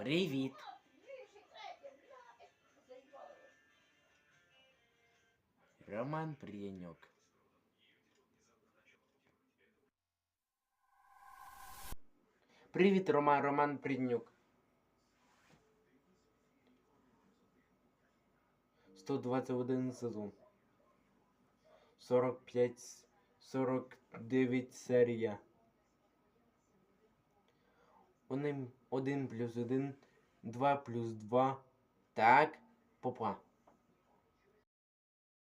Привіт. Роман Прієньок. Привіт, Роман, Роман Прінюк. 121 сезон. 45, 49 серія. Один, один плюс один, два плюс два. Так, попа.